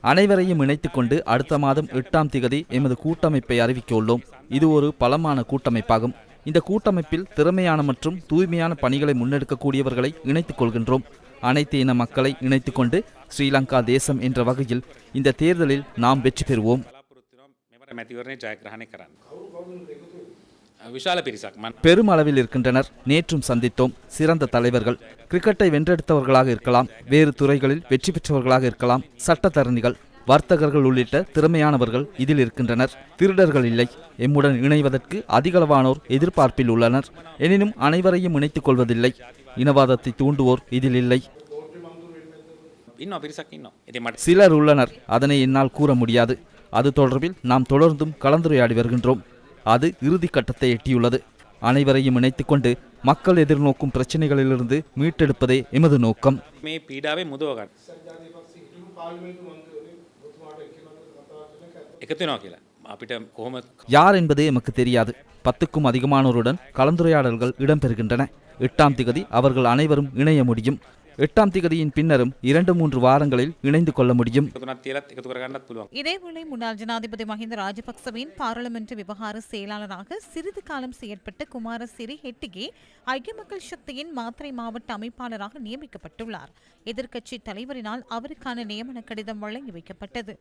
அனைவரையும் இணைத்துக் கொண்டு அடுத்த மாதம் எட்டாம் திகதி எமது கூட்டமைப்பை அறிவிக்கொள்ளோம் இது ஒரு பலமான கூட்டமைப்பாகும். இந்த கூட்டமைப்பில் திறமையான மற்றும் தூய்மையான பணிகளை முன்னெடுக்கக்கூடியவர்களை இணைத்துக் கொள்கின்றோம். அனைத்து இன மக்களை இணைத்துக் கொண்டு ஸ்ரீலங்கா தேசம் என்ற வகையில் இந்த தேர்தலில் நாம் வெற்றி பெறுவோம். விஷால பெருமளவில் இருக்கின்றனர். நேற்றும் சந்தித்தோம். சிறந்த தலைவர்கள். கிரிக்கெட்டை வென்றெடுத்தவர்களாக இருக்கலாம். வேறு துறைகளில் வெற்றி பெற்றவர்களாக இருக்கலாம். சட்டத்தரணிகள் வர்த்தகர்கள் உள்ளிட்ட திறமையானவர்கள் இதில் இருக்கின்றனர். திருடர்கள் இல்லை. எம்முடன் இணைவதற்கு அதிகளவானோர் எதிர்பார்ப்பில் உள்ளனர். எனினும் அனைவரையும் இணைத்துக் கொள்வதில்லை. இனவாதத்தை தூண்டுவோர் இதில் இல்லை. சிலர் உள்ளனர். அதனை என்னால் கூற முடியாது. அது தொடர்பில் நாம் தொடர்ந்தும் கலந்துரையாடி வருகின்றோம். அது இறுதி கட்டத்தை எட்டியுள்ளது. அனைவரையும் இணைத்துக் கொண்டு மக்கள் எதிர்நோக்கும் பிரச்சனைகளிலிருந்து மீட்டெடுப்பதே எமது நோக்கம். யார் என்பது எமக்கு தெரியாது. பத்துக்கும் அதிகமானோருடன் கலந்துரையாடல்கள் இடம்பெறுகின்றன. எட்டாம் திகதி அவர்கள் அனைவரும் இணைய முடியும். எட்டாம் திகதியின் பின்னரும் இரண்டு மூன்று வாரங்களில் இணைந்து கொள்ள முடியும். இதேவேளை முன்னாள் ஜனாதிபதி மஹிந்த ராஜபக்சவின் பாராளுமன்ற விவகார செயலாளராக சிறிது காலம் செயற்பட்ட குமார சிறி ஹெட்டிகே ஐக்கிய மக்கள் சக்தியின் மாத்திரை மாவட்ட அமைப்பாளராக நியமிக்கப்பட்டுள்ளார். எதிர்க்கட்சி தலைவரினால் அவருக்கான நியமன கடிதம் வழங்கி வைக்கப்பட்டது.